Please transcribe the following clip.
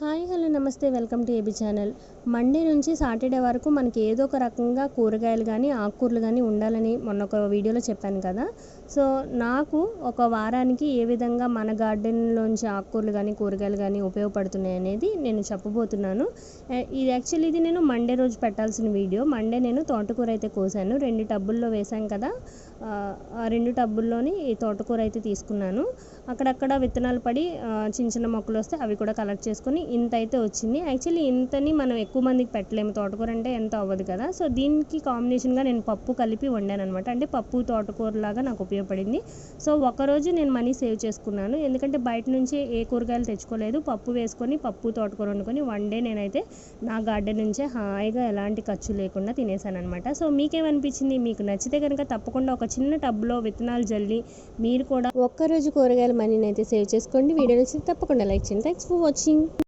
Hi hello నమస్తే welcome to AB channel. Monday నుంచి Saturday వరకు మనకి ఏదో ఒక రకంగా కూరగాయలు కానీ ఆకుకూరలు కానీ ఉండాలని మొన్న ఒక వీడియోలో చెప్పాను కదా. సో నాకు ఒక వారానికి ఏ విధంగా మన గార్డెన్లోంచి ఆకుకూరలు కానీ కూరగాయలు కానీ ఉపయోగపడుతున్నాయి అనేది నేను చెప్పబోతున్నాను. ఇది యాక్చువల్లీ ఇది నేను మండే రోజు పెట్టాల్సిన వీడియో. మండే నేను తోటకూర అయితే కోసాను. రెండు టబ్బుల్లో వేశాను కదా. ఆ, రెండు టబ్బుల్లోని ఈ తోటకూర అయితే తీసుకున్నాను. అక్కడక్కడ విత్తనాలు పడి చిన్న చిన్న మొక్కలు వస్తే అవి కూడా కలెక్ట్ చేసుకొని ఇంత అయితే వచ్చింది. యాక్చువల్లీ ఇంతని మనం ఎక్కువ మందికి పెట్టలేము. తోటకూర అంటే ఎంత అవ్వదు కదా. సో దీనికి కాంబినేషన్గా నేను పప్పు కలిపి వండాను అనమాట అంటే పప్పు తోటకూర లాగా నాకు ఉపయోగపడింది. సో ఒకరోజు నేను మనీ సేవ్ చేసుకున్నాను. ఎందుకంటే బయట నుంచి ఏ కూరగాయలు తెచ్చుకోలేదు. పప్పు వేసుకొని పప్పు తోటకూర వండుకొని వన్ డే నేనైతే నా గార్డెన్ నుంచే హాయిగా ఎలాంటి ఖర్చు లేకుండా తినేసాను అనమాట సో మీకేమనిపించింది? మీకు నచ్చితే కనుక తప్పకుండా ఒక చిన్న టబ్లో విత్తనాలు జల్లి మీరు కూడా ఒక్కరోజు కూరగాయల మనీని అయితే సేవ్ చేసుకోండి. వీడియో నచ్చింది తప్పకుండా లైక్ చేయండి. Thanks for watching